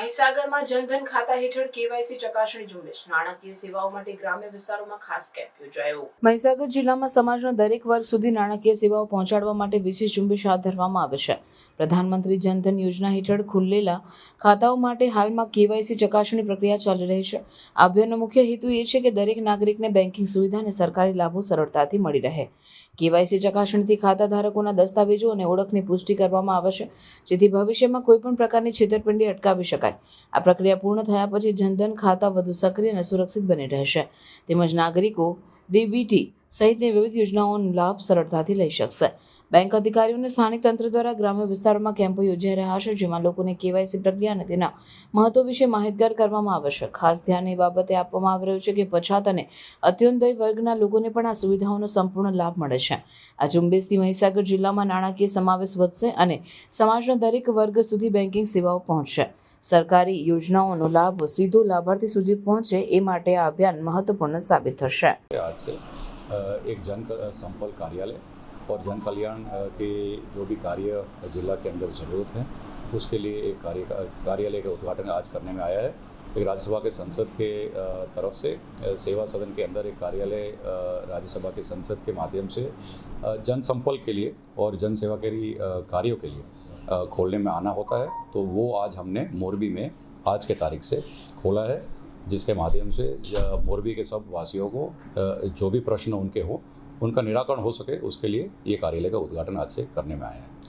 મહીસાગરમાં જનધન ખાતા હેઠળ કેવાયસી ચકાસણી ઝુંબેશ. નાણાકીય સેવાઓ માટે ગ્રામ્ય વિસ્તારોમાં ખાસ કેમ્પ યોજાયો. મહીસાગર જિલ્લામાં સમાજના દરેક વર્ગ સુધી નાણાકીય સેવાઓ પહોંચાડવા માટે વિશેષ ઝુંબેશ હાથ ધરવામાં આવે છે. પ્રધાનમંત્રી જનધન યોજના હેઠળ ખુલ્લેલા ખાતાઓ માટે હાલમાં કેવાયસી ચકાસણી પ્રક્રિયા ચાલી રહી છે. આ અભિયાનનો મુખ્ય હેતુ એ છે કે દરેક નાગરિકને બેન્કિંગ સુવિધા અને સરકારી લાભો સરળતાથી મળી રહે. કેવાયસી ચકાસણીથી ખાતા ધારકોના દસ્તાવેજો અને ઓળખની પુષ્ટિ કરવામાં આવે છે, જેથી ભવિષ્યમાં કોઈપણ પ્રકારની છેતરપિંડી અટકાવી શકાય. આ પ્રક્રિયા પૂર્ણ થયા પછી જનધન ખાતા વધુ સક્રિય અને સુરક્ષિત બની રહેશે. તેમજ નાગરિકો ડીબીટી સહિતની વિવિધ યોજનાઓનો લાભ સરળતાથી લઈ શકશે. બેંક અધિકારીઓને સ્થાનિક તંત્ર દ્વારા ગ્રામ્ય વિસ્તારોમાં કેમ્પો યોજાઈ રહ્યા છે, જેમાં લોકોને કેવાયસી પ્રક્રિયા અને તેના મહત્વ વિશે માહિતગાર કરવામાં આવશે ખાસ ધ્યાન એ બાબતે આપવામાં આવી રહ્યું છે કે પછાત અને અત્યંતય વર્ગના લોકોને પણ આ સુવિધાઓનો સંપૂર્ણ લાભ મળે છે. આ ઝુંબેશથી મહીસાગર જિલ્લામાં નાણાકીય સમાવેશ વધશે અને સમાજના દરેક વર્ગ સુધી બેન્કિંગ સેવાઓ પહોંચશે. સરકારી યોજનાઓનો લાભ સીધો લાભાર્થી સુધી પહોંચે એ માટે આ અભિયાન મહત્વપૂર્ણ સાબિત થશે आज से अ, एक जन क- संपर्क कार्यालय और जन कल्याण अ, के जो भी कार्य जिला के अंदर ज़रूरत है उसके लिए एक कार्य कार्यालय का उद्घाटन आज करने में आया है एक राज्यसभा के संसद के अ, तरफ से अ, सेवा सदन के अंदर एक कार्यालय अ, राज्यसभा के संसद के माध्यम से अ, जनसंपर्क के लिए और जन सेवा के लिए, अ, कार्यों के लिए अ, खोलने में आना होता है तो वो आज हमने मोरबी में आज के तारीख से खोला है, जिसके माध्यम से मोरबी के सब वासियों को जो भी प्रश्न उनके हों, उनका निराकरण हो सके, उसके लिए ये कार्यालय का उद्घाटन आज से करने में आया है।